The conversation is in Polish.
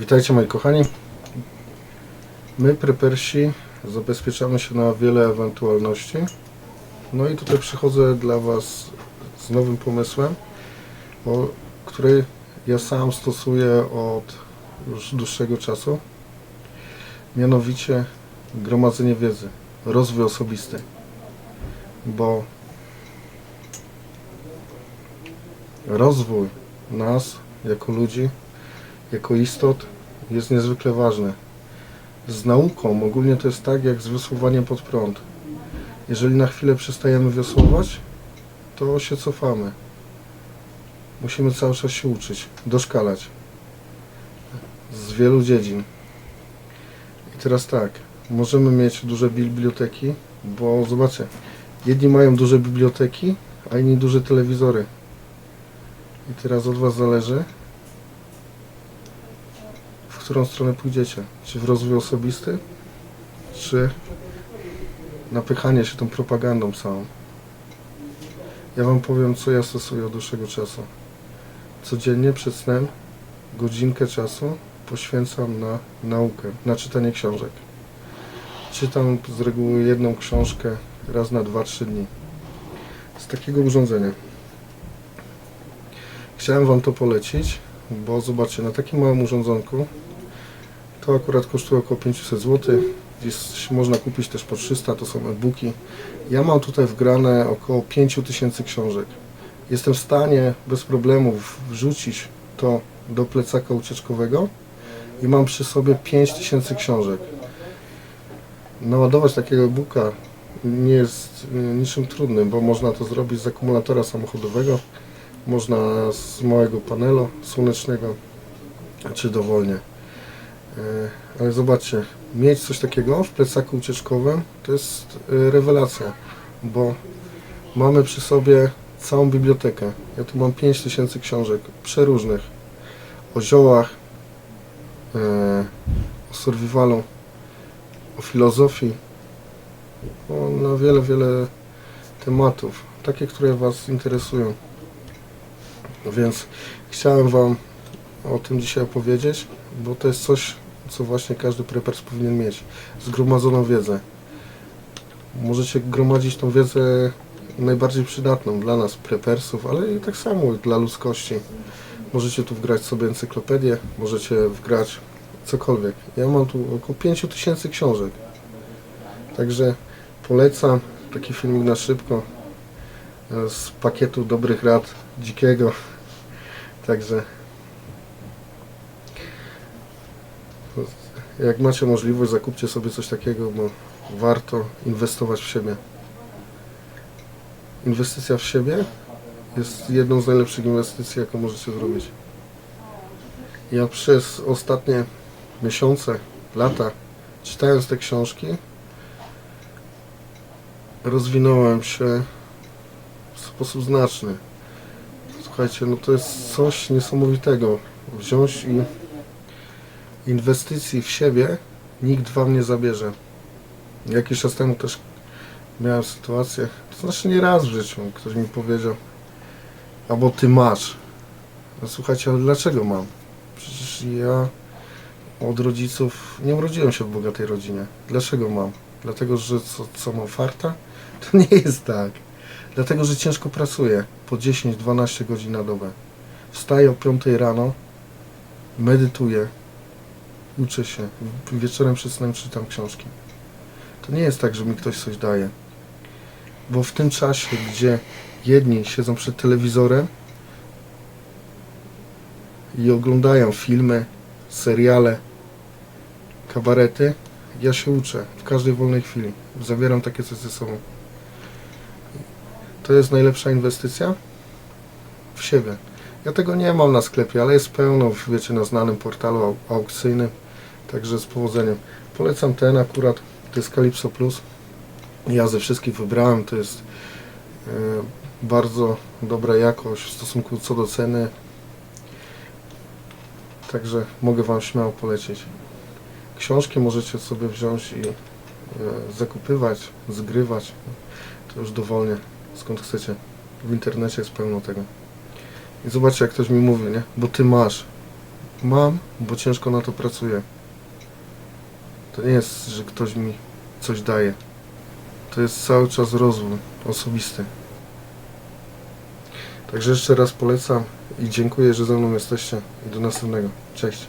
Witajcie moi kochani. My, prepersi, zabezpieczamy się na wiele ewentualności. No i tutaj przychodzę dla Was z nowym pomysłem, który ja sam stosuję od już dłuższego czasu. Mianowicie gromadzenie wiedzy, rozwój osobisty. Bo rozwój nas jako ludzi jako istot jest niezwykle ważny. Z nauką ogólnie to jest tak jak z wiosłowaniem pod prąd. Jeżeli na chwilę przestajemy wiosłować, to się cofamy. Musimy cały czas się uczyć, doszkalać. Z wielu dziedzin. I teraz tak, możemy mieć duże biblioteki, bo zobaczcie, jedni mają duże biblioteki, a inni duże telewizory. I teraz od Was zależy, którą stronę pójdziecie. Czy w rozwój osobisty, czy napychanie się tą propagandą całą. Ja Wam powiem, co ja stosuję od dłuższego czasu. Codziennie przed snem godzinkę czasu poświęcam na naukę, na czytanie książek. Czytam z reguły jedną książkę raz na 2-3 dni. Z takiego urządzenia. Chciałem Wam to polecić, bo zobaczcie, na takim małym urządzonku to akurat kosztuje około 500 zł. Gdzieś można kupić też po 300, to są e-booki. Ja mam tutaj wgrane około 5000 książek. Jestem w stanie bez problemów wrzucić to do plecaka ucieczkowego i mam przy sobie 5000 książek. Naładować takiego e-booka nie jest y, niczym trudnym, bo można to zrobić z akumulatora samochodowego, można z małego panelu słonecznego, czy dowolnie. E, Ale zobaczcie, mieć coś takiego w plecaku ucieczkowym to jest e, rewelacja, bo mamy przy sobie całą bibliotekę. Ja tu mam 5000 książek przeróżnych o ziołach, e, o survivalu, o filozofii, o, na wiele, wiele tematów, takie, które Was interesują. Więc chciałem Wam o tym dzisiaj opowiedzieć, bo to jest coś, co właśnie każdy preppers powinien mieć. Zgromadzoną wiedzę. Możecie gromadzić tą wiedzę najbardziej przydatną dla nas, preppersów, ale i tak samo dla ludzkości. Możecie tu wgrać sobie encyklopedię, możecie wgrać cokolwiek. Ja mam tu około 5000 książek. Także polecam taki filmik na szybko e, z pakietu dobrych rad dzikiego. Także jak macie możliwość, zakupcie sobie coś takiego, bo warto inwestować w siebie. Inwestycja w siebie jest jedną z najlepszych inwestycji, jaką możecie zrobić. Ja przez ostatnie miesiące, lata, czytając te książki, rozwinąłem się w sposób znaczny. Słuchajcie, no to jest coś niesamowitego. Wziąć i inwestycji w siebie nikt wam nie zabierze. Jakiś czas temu też miałem sytuację, to znaczy nie raz w życiu, ktoś mi powiedział, albo ty masz. No słuchajcie, ale dlaczego mam? Przecież ja od rodziców nie urodziłem się w bogatej rodzinie. Dlaczego mam? Dlatego, że co, co mam farta? To nie jest tak. Dlatego, że ciężko pracuję po 10-12 godzin na dobę. Wstaję o 5 rano, medytuję, uczę się. Wieczorem przed snem czytam książki. To nie jest tak, że mi ktoś coś daje. Bo w tym czasie, gdzie jedni siedzą przed telewizorem i oglądają filmy, seriale, kabarety, ja się uczę w każdej wolnej chwili. Zabieram takie coś ze sobą. To jest najlepsza inwestycja w siebie. Ja tego nie mam na sklepie, ale jest pełno, wiecie, na znanym portalu au- aukcyjnym. Także z powodzeniem. Polecam ten akurat, to jest Calypso Plus. Ja ze wszystkich wybrałem, to jest e, bardzo dobra jakość w stosunku co do ceny. Także mogę Wam śmiało polecić. Książki możecie sobie wziąć i e, zakupywać, zgrywać. To już dowolnie, skąd chcecie. W internecie jest pełno tego. I zobaczcie, jak ktoś mi mówi, nie? Bo ty masz. Mam, bo ciężko na to pracuję. To nie jest, że ktoś mi coś daje. To jest cały czas rozwój osobisty. Także jeszcze raz polecam i dziękuję, że ze mną jesteście. I do następnego. Cześć.